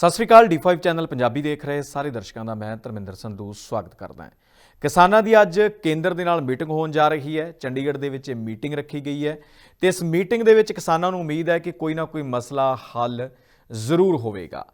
ਸਤਿ ਸ੍ਰੀ ਅਕਾਲ D5 channel Punjabi ਦੇਖ ਰਹੇ ਸਾਰੇ ਦਰਸ਼ਕਾਂ ਦਾ ਮੈਂ ਧਰਮਿੰਦਰ ਸੰਧੂ ਸਵਾਗਤ ਕਰਦਾ ਹਾਂ। ਕਿਸਾਨਾਂ ਦੀ ਅੱਜ ਕੇਂਦਰ ਦੇ ਨਾਲ ਮੀਟਿੰਗ ਹੋਣ ਜਾ ਰਹੀ ਹੈ। ਚੰਡੀਗੜ੍ਹ ਦੇ ਵਿੱਚ ਇਹ ਮੀਟਿੰਗ ਰੱਖੀ ਗਈ ਹੈ ਤੇ ਇਸ ਮੀਟਿੰਗ ਦੇ ਵਿੱਚ ਕਿਸਾਨਾਂ ਨੂੰ ਉਮੀਦ ਹੈ ਕਿ ਕੋਈ ਨਾ ਕੋਈ ਮਸਲਾ ਹੱਲ ਜ਼ਰੂਰ ਹੋਵੇਗਾ।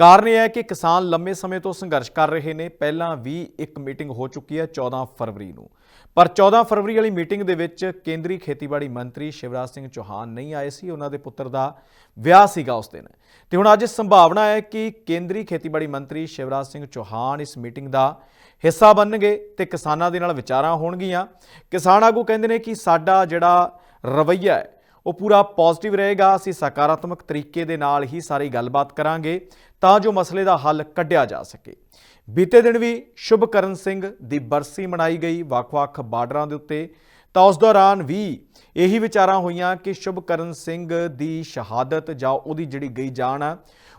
ਕਾਰਨ ਇਹ ਹੈ ਕਿ ਕਿਸਾਨ ਲੰਮੇ ਸਮੇਂ ਤੋਂ ਸੰਘਰਸ਼ ਕਰ ਰਹੇ ਨੇ। ਪਹਿਲਾਂ ਵੀ ਇੱਕ ਮੀਟਿੰਗ ਹੋ ਚੁੱਕੀ ਹੈ 14 ਫਰਵਰੀ ਨੂੰ। ਪਰ 14 ਫਰਵਰੀ ਵਾਲੀ ਮੀਟਿੰਗ ਦੇ ਵਿੱਚ ਕੇਂਦਰੀ ਖੇਤੀਬਾੜੀ ਮੰਤਰੀ ਸ਼ਿਵਰਾਜ ਸਿੰਘ ਚੌਹਾਨ ਨਹੀਂ ਆਏ ਸੀ। ਉਹਨਾਂ ਦੇ ਪੁੱਤਰ ਦਾ ਵਿਆਹ ਸੀਗਾ ਉਸ ਦਿਨ। ਤੇ ਹੁਣ ਅੱਜ ਸੰਭਾਵਨਾ ਹੈ ਕਿ ਕੇਂਦਰੀ ਖੇਤੀਬਾੜੀ ਮੰਤਰੀ ਸ਼ਿਵਰਾਜ ਸਿੰਘ ਚੌਹਾਨ ਇਸ ਮੀਟਿੰਗ ਦਾ ਹਿੱਸਾ ਬਣਨਗੇ ਤੇ ਕਿਸਾਨਾਂ ਦੇ ਨਾਲ ਵਿਚਾਰਾਂ ਹੋਣਗੀਆਂ। ਕਿਸਾਨ ਆਗੂ ਕਹਿੰਦੇ ਨੇ ਕਿ ਸਾਡਾ ਜਿਹੜਾ ਰਵੱਈਆ ਹੈ ਉਹ ਪੂਰਾ ਪੋਜ਼ਿਟਿਵ ਰਹੇਗਾ। ਅਸੀਂ ਸਕਾਰਾਤਮਕ ਤਰੀਕੇ ਦੇ ਨਾਲ ਹੀ ਸਾਰੀ ਗੱਲਬਾਤ ਕਰਾਂਗੇ ਤਾਂ ਜੋ ਮਸਲੇ ਦਾ ਹੱਲ ਕੱਢਿਆ ਜਾ ਸਕੇ। ਬੀਤੇ ਦਿਨ ਵੀ ਸ਼ੁਭਕਰਨ ਸਿੰਘ ਦੀ ਬਰਸੀ ਮਨਾਈ ਗਈ। ਵੱਖ-ਵੱਖ ਬਾਰਡਰਾਂ ਦੇ ਉੱਤੇ ਤਾਂ ਉਸ ਦੌਰਾਨ ਵੀ ਇਹੀ ਵਿਚਾਰਾਂ ਹੋਈਆਂ ਕਿ ਸ਼ੁਭਕਰਨ ਸਿੰਘ ਦੀ ਸ਼ਹਾਦਤ ਜਾਂ ਉਹਦੀ ਜਿਹੜੀ ਗਈ ਜਾਨ ਆ,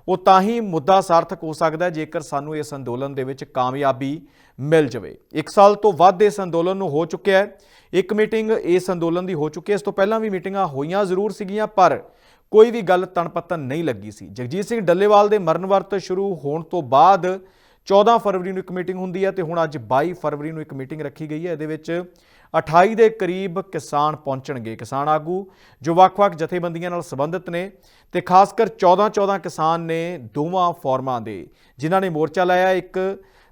ਉਹ ਤਾਂ ਹੀ ਮੁੱਦਾ ਸਾਰਥਕ ਹੋ ਸਕਦਾ ਜੇਕਰ ਸਾਨੂੰ ਇਸ ਅੰਦੋਲਨ ਦੇ ਵਿੱਚ ਕਾਮਯਾਬੀ ਮਿਲ ਜਾਵੇ। ਇੱਕ ਸਾਲ ਤੋਂ ਵੱਧ ਇਸ ਅੰਦੋਲਨ ਨੂੰ ਹੋ ਚੁੱਕਿਆ ਹੈ। ਇੱਕ ਮੀਟਿੰਗ ਇਸ ਅੰਦੋਲਨ ਦੀ ਹੋ ਚੁੱਕੀ ਹੈ। ਇਸ ਤੋਂ ਪਹਿਲਾਂ ਵੀ ਮੀਟਿੰਗਾਂ ਹੋਈਆਂ ਜ਼ਰੂਰ ਸੀਗੀਆਂ, ਪਰ ਕੋਈ ਵੀ ਗੱਲ ਤਣਪੱਤਨ ਨਹੀਂ ਲੱਗੀ ਸੀ। ਜਗਜੀਤ ਸਿੰਘ ਡੱਲੇਵਾਲ ਦੇ ਮਰਨ ਵਰਤ ਸ਼ੁਰੂ ਹੋਣ ਤੋਂ ਬਾਅਦ 14 ਫਰਵਰੀ ਨੂੰ ਇੱਕ ਮੀਟਿੰਗ ਹੁੰਦੀ ਹੈ ਤੇ ਹੁਣ ਅੱਜ 22 ਫਰਵਰੀ ਨੂੰ ਇੱਕ ਮੀਟਿੰਗ ਰੱਖੀ ਗਈ ਹੈ। ਇਹਦੇ ਵਿੱਚ 28 ਦੇ ਕਰੀਬ ਕਿਸਾਨ ਪਹੁੰਚਣਗੇ। ਕਿਸਾਨ ਆਗੂ ਜੋ ਵੱਖ-ਵੱਖ ਜਥੇਬੰਦੀਆਂ ਨਾਲ ਸੰਬੰਧਿਤ ਨੇ ਤੇ ਖਾਸ ਕਰ 14-14 ਕਿਸਾਨ ਨੇ ਦੋਵਾਂ ਫੋਰਮਾਂ ਦੇ, ਜਿਨ੍ਹਾਂ ਨੇ ਮੋਰਚਾ ਲਾਇਆ। ਇੱਕ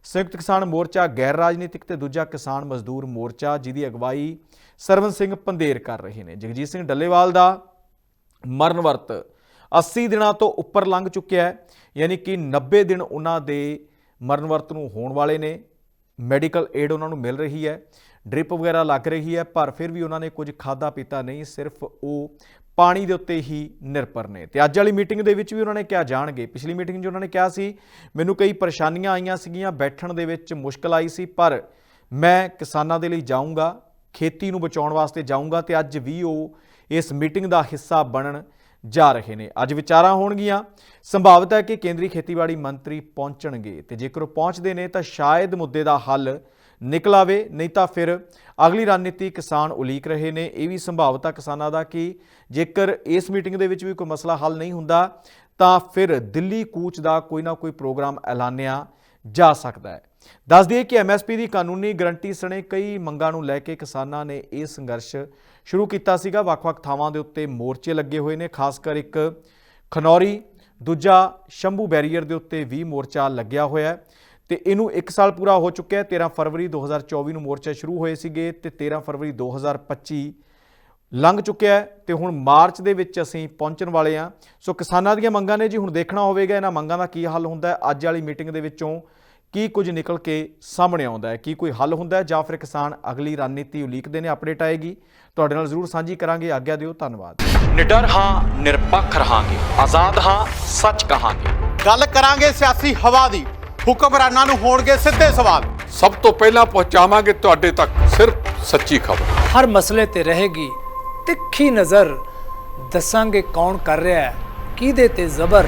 ਸੰਯੁਕਤ ਕਿਸਾਨ ਮੋਰਚਾ, ਗੈਰ ਰਾਜਨੀਤਿਕ ਤੇ ਦੂਜਾ ਕਿਸਾਨ ਮਜ਼ਦੂਰ ਮੋਰਚਾ, ਜਿਹਦੀ ਅਗਵਾਈ ਸਰਵਨ ਸਿੰਘ ਪੰਦੇਰ ਕਰ ਰਹੇ ਨੇ। ਜਗਜੀਤ ਸਿੰਘ ਡੱਲੇਵਾਲ ਦਾ ਮਰਨ ਵਰਤ 80 ਦਿਨਾਂ ਤੋਂ ਉੱਪਰ ਲੰਘ ਚੁੱਕਿਆ ਹੈ। ਯਾਨੀ ਕਿ 90 ਦਿਨ ਉਹਨਾਂ ਦੇ ਮਰਨ ਵਰਤ ਨੂੰ ਹੋਣ ਵਾਲੇ ਨੇ, ਮੈਡੀਕਲ ਏਡ ਉਹਨਾਂ ਨੂੰ ਮਿਲ ਰਹੀ ਹੈ, ਡ੍ਰਿਪ ਵਗੈਰਾ ਲੱਗ ਰਹੀ ਹੈ, ਪਰ ਫਿਰ ਵੀ ਉਹਨਾਂ ਨੇ ਕੁਝ ਖਾਦਾ ਪੀਤਾ ਨਹੀਂ, ਸਿਰਫ ਉਹ ਪਾਣੀ ਦੇ ਉੱਤੇ ਹੀ ਨਿਰਭਰ ਨੇ। ਤੇ ਅੱਜ ਵਾਲੀ ਮੀਟਿੰਗ ਦੇ ਵਿੱਚ ਵੀ ਉਹਨਾਂ ਨੇ ਕਿਹਾ ਜਾਣਗੇ। ਪਿਛਲੀ ਮੀਟਿੰਗ 'ਚ ਉਹਨਾਂ ਨੇ ਕਿਹਾ ਸੀ, ਮੈਨੂੰ ਕਈ ਪਰੇਸ਼ਾਨੀਆਂ ਆਈਆਂ ਸੀਗੀਆਂ, ਬੈਠਣ ਦੇ ਵਿੱਚ ਮੁਸ਼ਕਲ ਆਈ ਸੀ, ਪਰ ਮੈਂ ਕਿਸਾਨਾਂ ਦੇ ਲਈ ਜਾਊਂਗਾ, ਖੇਤੀ ਨੂੰ ਬਚਾਉਣ ਵਾਸਤੇ ਜਾਊਂਗਾ ਤੇ ਅੱਜ ਵੀ ਉਹ ਇਸ ਮੀਟਿੰਗ ਦਾ ਹਿੱਸਾ ਬਣਨ ਜਾ ਰਹੇ ਨੇ। ਅੱਜ ਵਿਚਾਰਾਂ ਹੋਣਗੀਆਂ। ਸੰਭਾਵਤ ਹੈ ਕਿ ਕੇਂਦਰੀ ਖੇਤੀਬਾੜੀ ਮੰਤਰੀ ਪਹੁੰਚਣਗੇ ਤੇ ਜੇਕਰ ਉਹ ਪਹੁੰਚਦੇ ਨੇ ਤਾਂ ਸ਼ਾਇਦ ਮੁੱਦੇ ਦਾ ਹੱਲ ਨਿਕਲ ਆਵੇ, ਨਹੀਂ ਤਾਂ ਫਿਰ ਅਗਲੀ ਰਣਨੀਤੀ ਕਿਸਾਨ ਉਲੀਕ ਰਹੇ ਨੇ। ਇਹ ਵੀ ਸੰਭਾਵਤਾ ਕਿਸਾਨਾਂ ਦਾ ਕਿ ਜੇਕਰ ਇਸ ਮੀਟਿੰਗ ਦੇ ਵਿੱਚ ਵੀ ਕੋਈ ਮਸਲਾ ਹੱਲ ਨਹੀਂ ਹੁੰਦਾ, ਤਾਂ ਫਿਰ ਦਿੱਲੀ ਕੂਚ ਦਾ ਕੋਈ ਨਾ ਕੋਈ ਪ੍ਰੋਗਰਾਮ ਐਲਾਨਿਆ ਜਾ ਸਕਦਾ ਹੈ। ਦੱਸ ਦਈਏ ਕਿ ਐਮਐਸਪੀ ਦੀ ਕਾਨੂੰਨੀ ਗਰੰਟੀ ਸਣੇ ਕਈ ਮੰਗਾਂ ਨੂੰ ਲੈ ਕੇ ਕਿਸਾਨਾਂ ਨੇ ਇਹ ਸੰਘਰਸ਼ ਸ਼ੁਰੂ ਕੀਤਾ ਸੀਗਾ। ਵੱਖ-ਵੱਖ ਥਾਵਾਂ ਦੇ ਉੱਤੇ ਮੋਰਚੇ ਲੱਗੇ ਹੋਏ ਨੇ। ਖਾਸ ਕਰ ਇੱਕ ਖਨੌਰੀ, ਦੂਜਾ ਸ਼ੰਭੂ ਬੈਰੀਅਰ ਦੇ ਉੱਤੇ ਵੀ ਮੋਰਚਾ ਲੱਗਿਆ ਹੋਇਆ ਹੈ ਤੇ ਇਹਨੂੰ 1 ਸਾਲ ਪੂਰਾ ਹੋ ਚੁੱਕਿਆ ਹੈ। 13 ਫਰਵਰੀ 2024 ਨੂੰ ਮੋਰਚੇ ਸ਼ੁਰੂ ਹੋਏ ਸੀਗੇ ਤੇ 13 ਫਰਵਰੀ 2025 ਲੰਘ ਚੁੱਕਿਆ ਹੈ ਤੇ ਹੁਣ ਮਾਰਚ ਦੇ ਵਿੱਚ ਅਸੀਂ ਪਹੁੰਚਣ ਵਾਲੇ ਹਾਂ। ਸੋ ਕਿਸਾਨਾਂ ਦੀਆਂ ਮੰਗਾਂ ਨੇ ਜੀ, ਹੁਣ ਦੇਖਣਾ ਹੋਵੇਗਾ ਇਹਨਾਂ ਮੰਗਾਂ ਦਾ ਕੀ ਹੱਲ ਹੁੰਦਾ ਹੈ। ਅੱਜ ਵਾਲੀ ਮੀਟਿੰਗ ਦੇ ਵਿੱਚੋਂ ਕੀ ਕੁਝ ਨਿਕਲ ਕੇ ਸਾਹਮਣੇ ਆਉਂਦਾ ਹੈ? ਕੀ ਕੋਈ ਹੱਲ ਹੁੰਦਾ ਹੈ? ਜਾਂ ਫਿਰ ਕਿਸਾਨ ਅਗਲੀ ਰਣਨੀਤੀ ਉਲੀਕਦੇ ਨੇ ਅਪਡੇਟ ਆਏਗੀ। ਤੁਹਾਡੇ ਨਾਲ ਜ਼ਰੂਰ ਸਾਂਝੀ ਕਰਾਂਗੇ। ਆਗਿਆ ਦਿਓ ਧੰਨਵਾਦ। ਨਿਡਰ ਹਾਂ ਨਿਰਪੱਖ ਰਹਾਂਗੇ। ਆਜ਼ਾਦ ਹਾਂ ਸੱਚ ਕਹਾਂਗੇ। ਗੱਲ ਕਰਾਂਗੇ ਸਿਆਸੀ ਹਵਾ ਦੀ। ਹੁਕਮਰਾਨਾਂ ਨੂੰ ਹੋਣਗੇ ਸਿੱਧੇ ਸਵਾਲ। ਸਭ ਤੋਂ ਪਹਿਲਾਂ ਪਹੁੰਚਾਵਾਂਗੇ ਤੁਹਾਡੇ ਤੱਕ ਸਿਰਫ ਸੱਚੀ ਖਬਰ। ਹਰ ਮਸਲੇ ਤੇ ਰਹੇਗੀ ਤਿੱਖੀ ਨਜ਼ਰ। ਦੱਸਾਂਗੇ ਕੌਣ ਕਰ ਰਿਹਾ ਹੈ ਕਿਹਦੇ ਤੇ ਜ਼ਬਰ।